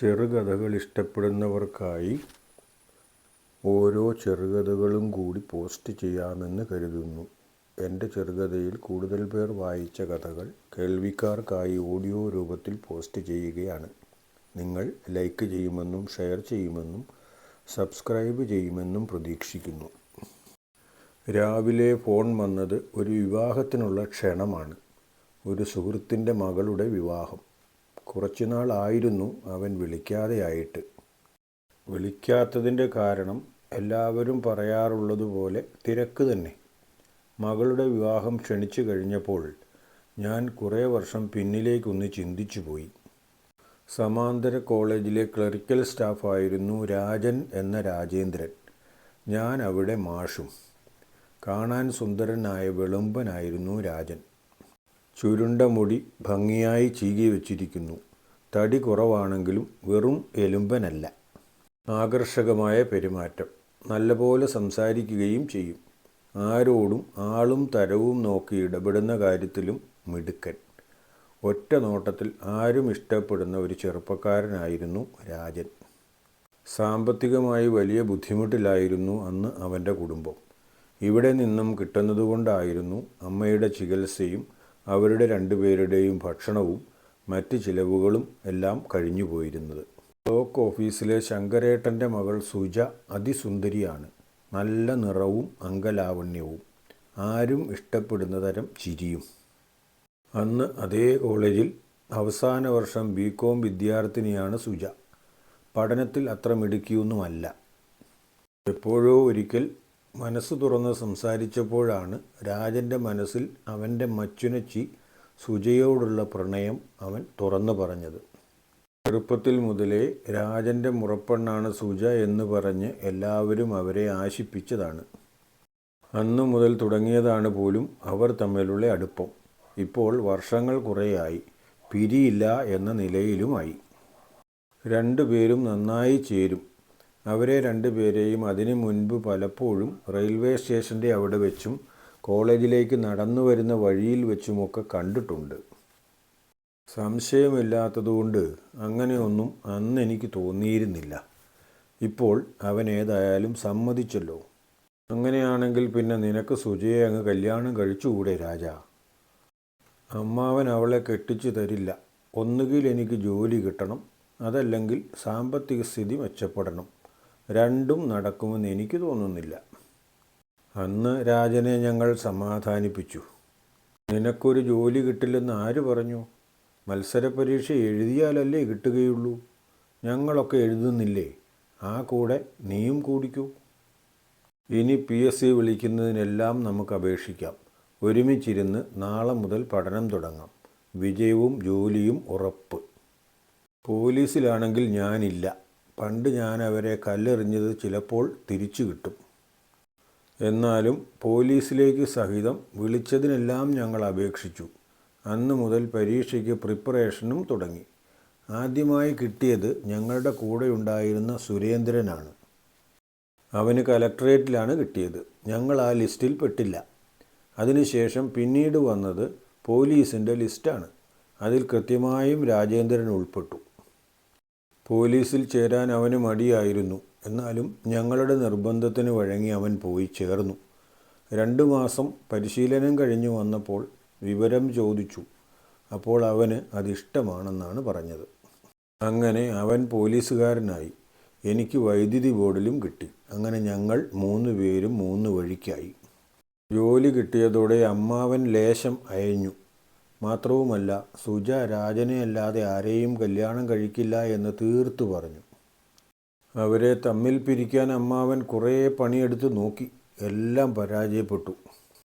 ചെറുകഥകൾ ഇഷ്ടപ്പെടുന്നവർക്കായി ഓരോ ചെറുകഥകളും കൂടി പോസ്റ്റ് ചെയ്യാമെന്ന് കരുതുന്നു. എന്റെ ചെറുകഥയിൽ കൂടുതൽ പേർ വായിച്ച കഥകൾ കേൾവിക്കാർക്കായി ഓഡിയോ രൂപത്തിൽ പോസ്റ്റ് ചെയ്യുകയാണ്. നിങ്ങൾ ലൈക്ക് ചെയ്യുമെന്നും ഷെയർ ചെയ്യുമെന്നും സബ്സ്ക്രൈബ് ചെയ്യുമെന്നും പ്രതീക്ഷിക്കുന്നു. രാവിലെ ഫോൺ വന്നത് ഒരു വിവാഹത്തിനുള്ള ക്ഷണമാണ്. ഒരു സുഹൃത്തിന്റെ മകളുടെ വിവാഹം. കുറച്ചുനാൾ നാളായിരുന്നു അവൻ വിളിക്കാതെയായിട്ട്. വിളിക്കാത്തതിന്റെ കാരണം എല്ലാവരും പറയാറുള്ളതുപോലെ തിരക്ക് തന്നെ. മകളുടെ വിവാഹം ക്ഷണിച്ചു കഴിഞ്ഞപ്പോൾ ഞാൻ കുറേ വർഷം പിന്നിലേക്കൊന്ന് ചിന്തിച്ചു പോയി. സമാന്തര കോളേജിലെ ക്ലറിക്കൽ സ്റ്റാഫായിരുന്നു രാജൻ എന്ന രാജേന്ദ്രൻ. ഞാൻ അവിടെ മാഷും. കാണാൻ സുന്ദരനായ വെളുമ്പനായിരുന്നു രാജൻ. ചുരുണ്ട മുടി ഭംഗിയായി ചീകി വച്ചിരിക്കുന്നു. തടി കുറവാണെങ്കിലും വെറും എലുമ്പനല്ല. ആകർഷകമായ പെരുമാറ്റം. നല്ലപോലെ സംസാരിക്കുകയും ചെയ്യും. ആരോടും ആളും തരവും നോക്കി ഇടപെടുന്ന കാര്യത്തിലും മിടുക്കൻ. ഒറ്റ നോട്ടത്തിൽ ആരും ഇഷ്ടപ്പെടുന്ന ഒരു ചെറുപ്പക്കാരനായിരുന്നു രാജൻ. സാമ്പത്തികമായി വലിയ ബുദ്ധിമുട്ടിലായിരുന്നു അന്ന് അവന്റെ കുടുംബം. ഇവിടെ നിന്നും കിട്ടുന്നതുകൊണ്ടായിരുന്നു അമ്മയുടെ ചികിത്സയും അവരുടെ രണ്ടുപേരുടെയും ഭക്ഷണവും മറ്റ് ചിലവുകളും എല്ലാം കഴിഞ്ഞു പോയിരുന്നത്. ബ്ലോക്ക് ഓഫീസിലെ ശങ്കരേട്ടന്റെ മകൾ സുജ അതിസുന്ദരിയാണ്. നല്ല നിറവും അങ്കലാവണ്യവും. ആരും ഇഷ്ടപ്പെടുന്ന തരം ചിരിയും. അന്ന് അതേ കോളേജിൽ അവസാന വർഷം ബി കോം വിദ്യാർത്ഥിനിയാണ് സുജ. പഠനത്തിൽ അത്ര മിടുക്കിയൊന്നുമല്ല. എപ്പോഴോ ഒരിക്കൽ മനസ്സ് തുറന്ന് സംസാരിച്ചപ്പോഴാണ് രാജന്റെ മനസ്സിൽ അവന്റെ മച്ചുനച്ചി സുജയോടുള്ള പ്രണയം അവൻ തുറന്നു പറഞ്ഞത്. ചെറുപ്പത്തിൽ മുതലേ രാജന്റെ മുറപ്പെണ്ണാണ് സുജ എന്ന് പറഞ്ഞ് എല്ലാവരും അവരെ ആശിപ്പിച്ചതാണ്. അന്നു മുതൽ തുടങ്ങിയതാണ് പോലും അവർ തമ്മിലുള്ള അടുപ്പം. ഇപ്പോൾ വർഷങ്ങൾ കുറേയായി. പിരിയില്ല എന്ന നിലയിലുമായി. രണ്ടുപേരും നന്നായി ചേരും. അവരെ രണ്ടുപേരെയും അതിനു മുൻപ് പലപ്പോഴും റെയിൽവേ സ്റ്റേഷന്റെ അവിടെ വെച്ചും കോളേജിലേക്ക് നടന്നു വരുന്ന വഴിയിൽ വെച്ചുമൊക്കെ കണ്ടിട്ടുണ്ട്. സംശയമില്ലാത്തതുകൊണ്ട് അങ്ങനെയൊന്നും അന്ന് എനിക്ക് തോന്നിയിരുന്നില്ല. ഇപ്പോൾ അവൻ ഏതായാലും സമ്മതിച്ചല്ലോ. അങ്ങനെയാണെങ്കിൽ പിന്നെ നിനക്ക് സുജയെ അങ്ങ് കല്യാണം കഴിച്ചുകൂടെ രാജ? അമ്മാവൻ അവളെ കെട്ടിച്ചു തരില്ല. ഒന്നുകിൽ എനിക്ക് ജോലി കിട്ടണം അതല്ലെങ്കിൽ സാമ്പത്തിക സ്ഥിതി മെച്ചപ്പെടണം. രണ്ടും നടക്കുമെന്ന് എനിക്ക് തോന്നുന്നില്ല. അന്ന് രാജനെ ഞങ്ങൾ സമാധാനിപ്പിച്ചു. നിനക്കൊരു ജോലി കിട്ടില്ലെന്ന് ആര് പറഞ്ഞു? മത്സര പരീക്ഷ എഴുതിയാലല്ലേ കിട്ടുകയുള്ളൂ. ഞങ്ങളൊക്കെ എഴുതുന്നില്ലേ? ആ കൂടെ നീയും കൂടിക്കൂ. ഇനി പി എസ് സി വിളിക്കുന്നതിനെല്ലാം നമുക്ക് അപേക്ഷിക്കാം. ഒരുമിച്ചിരുന്ന് നാളെ മുതൽ പഠനം തുടങ്ങാം. വിജയവും ജോലിയും ഉറപ്പ്. പോലീസിലാണെങ്കിൽ ഞാനില്ല. പണ്ട് ഞാൻ അവരെ കല്ലെറിഞ്ഞത് ചിലപ്പോൾ തിരിച്ചു കിട്ടും. എന്നാലും പോലീസിലേക്ക് സഹിതം വിളിച്ചതിനെല്ലാം ഞങ്ങൾ അപേക്ഷിച്ചു. അന്ന് മുതൽ പരീക്ഷയ്ക്ക് പ്രിപ്പറേഷനും തുടങ്ങി. ആദ്യമായി കിട്ടിയത് ഞങ്ങളുടെ കൂടെ ഉണ്ടായിരുന്ന സുരേന്ദ്രനാണ്. അവന് കലക്ട്രേറ്റിലാണ് കിട്ടിയത്. ഞങ്ങൾ ആ ലിസ്റ്റിൽ പെട്ടില്ല. അതിനുശേഷം പിന്നീട് വന്നത് പോലീസിന്റെ ലിസ്റ്റാണ്. അതിൽ കൃത്യമായും രാജേന്ദ്രൻ ഉൾപ്പെട്ടു. പോലീസിൽ ചേരാൻ അവന് മടിയായിരുന്നു. എന്നാലും ഞങ്ങളുടെ നിർബന്ധത്തിന് വഴങ്ങി അവൻ പോയി ചേർന്നു. രണ്ടു മാസം പരിശീലനം കഴിഞ്ഞു വന്നപ്പോൾ വിവരം ചോദിച്ചു. അപ്പോൾ അവന് അതിഷ്ടമാണെന്നാണ് പറഞ്ഞത്. അങ്ങനെ അവൻ പോലീസുകാരനായി. എനിക്ക് വൈദ്യുതി ബോർഡിലും കിട്ടി. അങ്ങനെ ഞങ്ങൾ മൂന്ന് പേരും മൂന്ന് വഴിക്കായി. ജോലി കിട്ടിയതോടെ അമ്മാവൻ ലേശം അയഞ്ഞു. മാത്രവുമല്ല സുജ രാജനെ അല്ലാതെ ആരെയും കല്യാണം കഴിക്കില്ല എന്ന് തീർത്തു പറഞ്ഞു. അവരെ തമ്മിൽ പിരിക്കാൻ അമ്മാവൻ കുറേ പണിയെടുത്ത് നോക്കി. എല്ലാം പരാജയപ്പെട്ടു.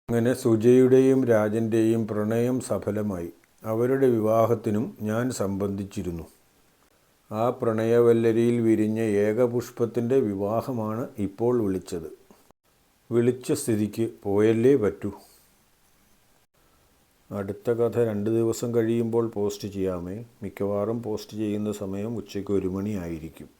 അങ്ങനെ സുജയുടെയും രാജന്റെയും പ്രണയം സഫലമായി. അവരുടെ വിവാഹത്തിനും ഞാൻ സംബന്ധിച്ചിരുന്നു. ആ പ്രണയവല്ലരിയിൽ വിരിഞ്ഞ ഏകപുഷ്പത്തിന്റെ വിവാഹമാണ് ഇപ്പോൾ വിളിച്ചത്. വിളിച്ച സ്ഥിതിക്ക് പോയല്ലേ പറ്റൂ. അടുത്ത കഥ രണ്ട് ദിവസം കഴിയുമ്പോൾ പോസ്റ്റ് ചെയ്യാമേ. മിക്കവാറും പോസ്റ്റ് ചെയ്യുന്ന സമയം ഉച്ചയ്ക്ക് ഒരു മണിയായിരിക്കും.